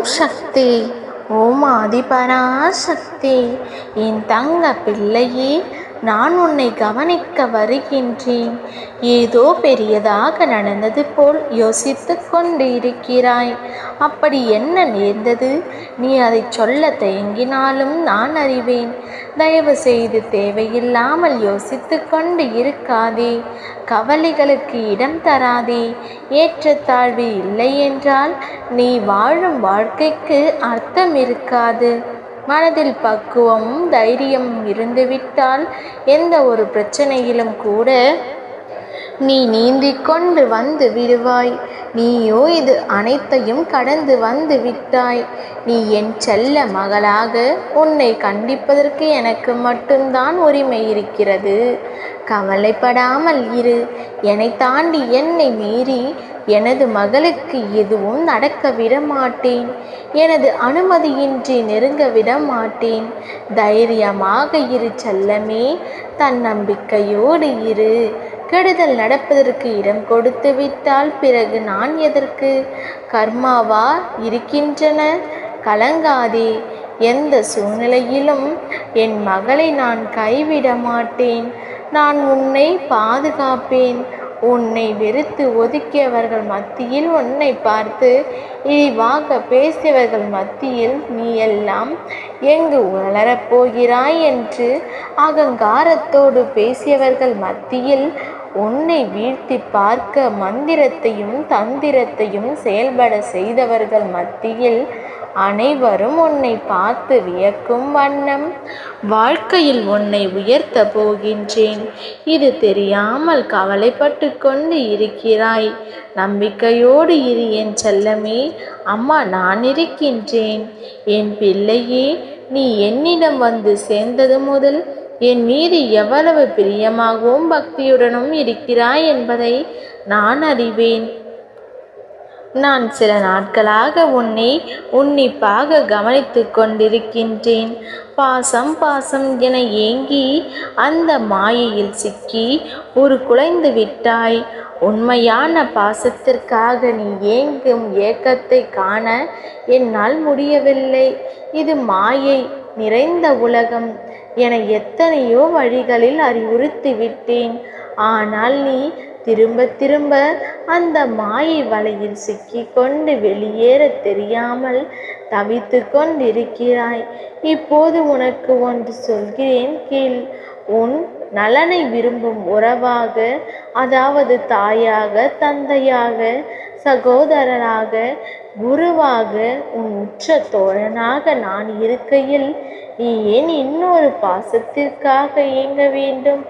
ஓம் சக்தி ஓம் ஆதிபராசக்தி. என் தங்க பிள்ளையே நான் உன்னை கவனிக்க வருகின்றேன். ஏதோ பெரியதாக நடந்தது போல் யோசித்து கொண்டு இருக்கிறாய் அப்படி என்ன நேர்ந்தது? நீ அதை சொல்ல தயங்கினாலும் நான் அறிவேன். தயவு செய்து தேவையில்லாமல் யோசித்து கொண்டு இருக்காதே. கவலைகளுக்கு இடம் தராதே. ஏற்றத்தாழ்வு இல்லை என்றால் நீ வாழும் வாழ்க்கைக்கு அர்த்தம் இருக்காது. மனதில் பக்குவமும் தைரியம் இருந்துவிட்டால் எந்த ஒரு பிரச்சனையிலும் கூட நீ நீந்திக் கொண்டு வந்து விடுவாய். நீயோ இது அனைத்தையும் கடந்து வந்து விட்டாய். நீ என் செல்ல மகளாக உன்னை கண்டிப்பதற்கு எனக்கு மட்டும்தான் உரிமை இருக்கிறது. கவலைப்படாமல் இரு. என்னை தாண்டி என்னை மீறி எனது மகளுக்கு எதுவும் நடக்க விட மாட்டேன் எனது அனுமதியின்றி நெருங்க விட மாட்டேன் தைரியமாக இரு செல்லமே தன்னம்பிக்கையோடு இரு. கெடுதல் நடப்பதற்கு இடம் கொடுத்து விட்டால் பிறகு நான் எதற்கு? கர்மாவா இருக்கின்றன? கலங்காதே. எந்த சூழ்நிலையிலும் என் மகளை நான் கைவிட மாட்டேன் நான் உன்னை பாதுகாப்பேன். உன்னை வெறுத்து ஒதுக்கியவர்கள் மத்தியில் உன்னை பார்த்து இழிவாக பேசியவர்கள் மத்தியில் நீ எல்லாம் எங்கு வளரப்போகிறாய் என்று அகங்காரத்தோடு பேசியவர்கள் மத்தியில் உன்னை வீழ்த்தி பார்க்க மந்திரத்தையும் தந்திரத்தையும் செயல்பட செய்தவர்கள் மத்தியில் அனைவரும் உன்னை பார்த்து வியக்கும் வண்ணம். வாழ்க்கையில் உன்னை உயர்த்த போகின்றேன். இது தெரியாமல் கவலைப்பட்டு கொண்டு இருக்கிறாய். நம்பிக்கையோடு இரு என் செல்லமே. அம்மா நான் இருக்கின்றேன். என் பிள்ளையே நீ என்னிடம் வந்து சேர்ந்தது முதல் என் மீது எவ்வளவு பிரியமாகவும் பக்தியுடனும் இருக்கிறாய் என்பதை நான் அறிவேன். நான் சில நாட்களாக உன்னை உன்னிப்பாக கவனித்து கொண்டிருக்கின்றேன். பாசம் பாசம் என ஏங்கி அந்த மாயையில் சிக்கி ஒரு குலைந்து விட்டாய். உண்மையான பாசத்திற்காக நீ ஏங்கும் ஏக்கத்தை காண என்னால் முடியவில்லை. இது மாயை நிறைந்த உலகம் என எத்தனையோ வழிகளில் அறிவுறுத்தி விட்டேன் ஆனால் நீ திரும்ப திரும்ப அந்த மாயை வலையில் சிக்கிக்கொண்டு வெளியேற தெரியாமல் தவித்து கொண்டிருக்கிறாய். இப்போது உனக்கு ஒன்று சொல்கிறேன் கீழ் உன் நலனை விரும்பும் உறவாக அதாவது தாயாக தந்தையாக சகோதரராக குருவாக உன் உற்ற தோழனாக நான் இருக்கையில் நீ ஏன் இன்னொரு பாசத்திற்காக இயங்க வேண்டும்?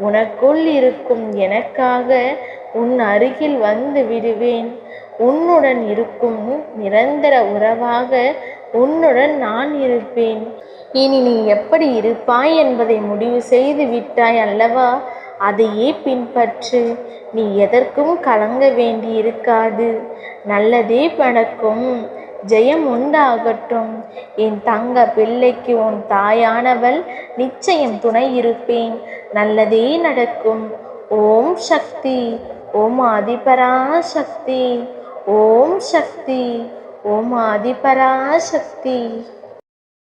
உனக்குள் இருக்கும் எனக்காக உன் அருகில் வந்து விடுவேன். உன்னுடன் இருக்கும் நிரந்தர உறவாக உன்னுடன் நான் இருப்பேன். இனி நீ எப்படி இருப்பாய் என்பதை முடிவு செய்து விட்டாய் அல்லவா? அதையே பின்பற்று. நீ எதற்கும் கலங்க வேண்டி இருக்காது நல்லதே நடக்கும். ஜெயம் உண்டாகட்டும். என் தங்க பிள்ளைக்கு உன் தாயானவள் நிச்சயம் துணை இருப்பேன். நல்லதே நடக்கும். ஓம் சக்தி. ஓம் ஆதிபராசக்தி. ஓம் சக்தி. ஓம் ஆதிபராசக்தி.